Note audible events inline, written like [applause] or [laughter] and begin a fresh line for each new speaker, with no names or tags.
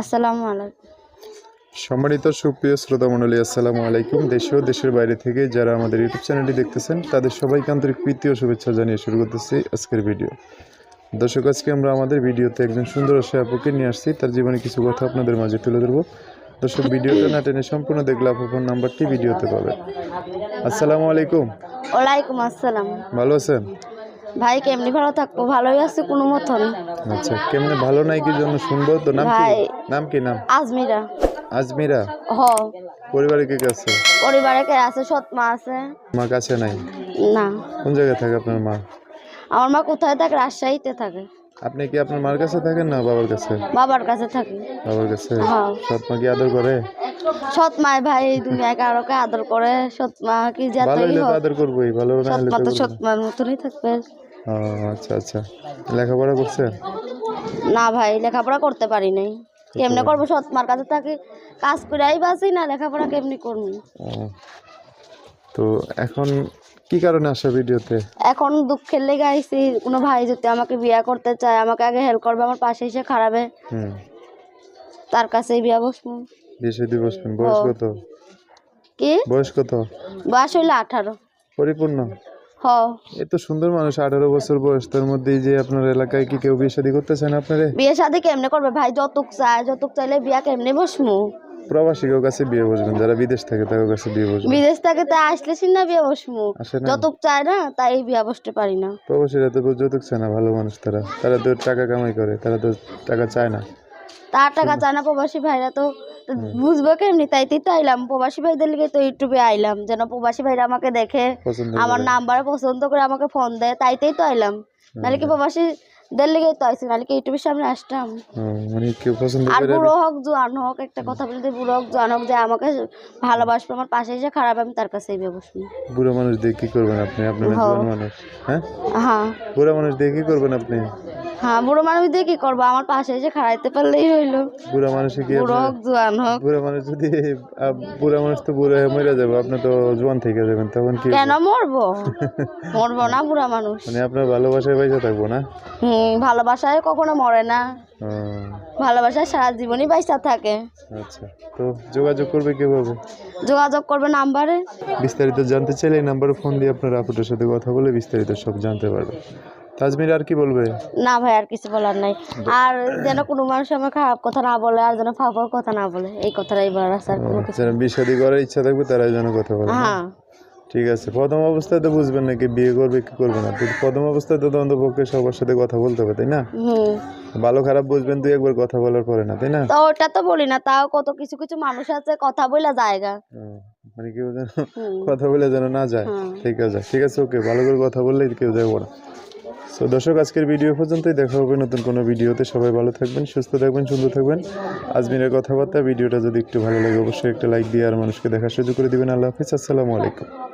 আসসালামু আলাইকুম।
সম্মানিত সুপ্রিয় শ্রোতা মণ্ডলী আসসালামু আলাইকুম। দেশে ও দেশের বাইরে থেকে যারা আমাদের ইউটিউব চ্যানেলটি দেখতেছেন তাদের সবাইকে আন্তরিক প্রীতি ও শুভেচ্ছা জানিয়ে শুরু করতেছি আজকের ভিডিও। দর্শক আজকে আমরা আমাদের ভিডিওতে একজন সুন্দর আপুকে নিয়ে আসছি। তার জীবনে কিছু কথা আপনাদের মাঝে তুলে ধরবো। দর্শক ভিডিওটা না টেনে সম্পূর্ণ দেখলে আপুর নাম্বারটি ভিডিওতে পাবে আসসালামু আলাইকুম।
ওয়ালাইকুম আসসালাম।
ভালো আছেন?
ভাই কেমনি ভালো থাকব? ভালোই আছে কোনো মতন।
আচ্ছা কেমনে ভালো নাই কি জন্য শুনব? তো নাম কি?
ভাই।
নাম কি নাম?
আজমিরা।
আজমিরা?
হ।
পরিবারে কে কে আছে?
পরিবারে কে আছে? সৎ মা আছে।
মা কাছে নাই?
না।
কোন জায়গায় থাকে আপনার মা?
আমার মা কোথায় থাকে? রাজশাহীতে থাকে।
আপনি কি আপনার মার কাছে থাকেন না বাবার কাছে?
বাবার কাছে থাকে।
বাবার কাছে?
হ্যাঁ।
সৎ মা কি আদর করে?
সৎ ভাই এই দুনিয়ায় কারোকে আদর করে? সৎ মা কি যাতেই হোক।
আদর করবোই ভালো না
সৎ মা
তো
সৎ মার মতনই থাকবে।
ও আচ্ছা আচ্ছা। লেখাপড়া করছেন
না ভাই লেখাপড়া করতে পারি নাই। কেমনে করব? সৎ মার কাছে থাকি কাজ করেই বাসি না লেখাপড়া কেমনি করব?
তো এখন কি কারণে আসা ভিডিওতে?
এখন দুঃখের লেগে আইসি কোনো ভাই যদি আমাকে বিয়ে করতে চায় আমাকে আগে হেল্প করবে আমার পাশে এসে খারাপে। তার কাছেই বিয়ে বসবো।
বিয়ে শাদী বসবেন বয়স। কত?
কি?
বয়স কত?
বয়স হইল আঠারো।
পরিপূর্ণ?
হ।
এ সুন্দর মানুষ আঠারো বছর বয়স। তার মধ্যেই যে আপনার এলাকায় কি কেউ বিয়ে শাদী করতেছেন আপনারে?
বিয়ে শাদি কেমনে করবে? ভাই যতটুক চায় যতটুক চাইলে বিয়া কেমনে বসমু?
প্রবাসীকেও কাছে বিয়ে বসবেন যারা বিদেশ থাকে তাদের কাছে বিয়ে বসবেন।
বিদেশ থেকে তা আসলে সিন না বিয়ে বসমু। যতটুক চায় না তাই বিয়া বসতে পারি না।
প্রবাসীরা তো যৌতুক চায় না ভালো মানুষ তারা। তারা তো টাকা কামাই করে তারা তো টাকা চায় না।
তার টাকা চায় না প্রবাসী ভাইরা তো বুঝব কেমনি তাইতেই তো আইলাম। প্রবাসী ভাইদের লিগে তো ইউটিউবে আইলাম যেন প্রবাসী ভাইরা আমাকে দেখে আমার নাম্বার পছন্দ করে আমাকে ফোন দেয় তাইতেই তো আইলাম। নাহলে কি প্রবাসী দের লিগে তো নাহলে কি ইউটিউবের সামনে আসতাম?
মানে কেউ পছন্দ
আর বুড়ো হোক জোয়ান হোক একটা কথা বলতে বুড়ো হোক জোয়ান হোক যে আমাকে ভালোবাসবে আমার পাশে এসে খারাপ আমি তার কাছেই ব্যবসবো
বুড়ো মানুষ দিয়ে কি করবেন আপনি
হ্যাঁ।
জোয়ান মানুষ হ্যাঁ?
হ্যাঁ।
বুড়ো মানুষ দিয়ে কি করবেন আপনি?
হ্যাঁ বুড়ো মানুষ দিয়ে কি করব? আমার পাশে এসে খাড়াইতে পারলেই হইল।
বুড়ো মানুষে কি
বুড়ো হোক জোয়ান হোক।
বুড়ো মানুষ যদি বুড়ো মানুষ তো বুড়ো হয়ে মরে যাবে আপনি তো জোয়ান থেকে যাবেন তখন কি
কেন মরবো? [laughs] মরবো না বুড়া মানুষ।
মানে আপনার ভালোবাসায় থাকব না?
হুম ভালোবাসায় কখনো মরে না। ভালোবাসায় সারা জীবনই বাইসা থাকে।
আচ্ছা তো যোগাযোগ করবে কীভাবে?
যোগাযোগ করবে নাম্বারে।
বিস্তারিত জানতে চাইলে এই নাম্বারে ফোন দিয়ে আপনার আপুটার সাথে কথা বলে বিস্তারিত সব জানতে পারবে। তাজমির আর কি বলবে?
না ভাই আর কিছু বলার নাই। আর যেন কোনো মানুষ আমার খারাপ কথা না বলে আর যেন ফাফার কথা না বলে এই কথাটাই বলার আছে আর কোনো কিছু
যারা বিষাদি করার ইচ্ছা থাকবে তারাই যেন কথা বলে।
হ্যাঁ।
ঠিক আছে প্রথম অবস্থায় তো বুঝবেন না কি বিয়ে করবে কি করবে না। তো প্রথম অবস্থায় তো পক্ষে সবার সাথে কথা বলতে হবে তাই না? ভালো খারাপ বুঝবেন তুই একবার কথা বলার পরে না তাই না?
তো ওটা তো বলি না তাও কত কিছু কিছু মানুষ আছে কথা বলে জায়গা
মানে কেউ যেন কথা বলে যেন না যায়। ঠিক আছে ঠিক আছে ওকে ভালো করে কথা বললেই কেউ যাব না। তো দর্শক, আজকের ভিডিও পর্যন্তই। দেখা হবে নতুন কোনো ভিডিওতে। সবাই ভালো থাকবেন, সুস্থ থাকবেন, সুন্দর থাকবেন। আজমিরের কথাবার্তা, ভিডিওটা যদি একটু ভালো লাগে, অবশ্যই একটা লাইক দিয়ে আর মানুষকে দেখার সুযোগ করে দেবেন। আল্লাহ হাফিজ, আসসালামু আলাইকুম।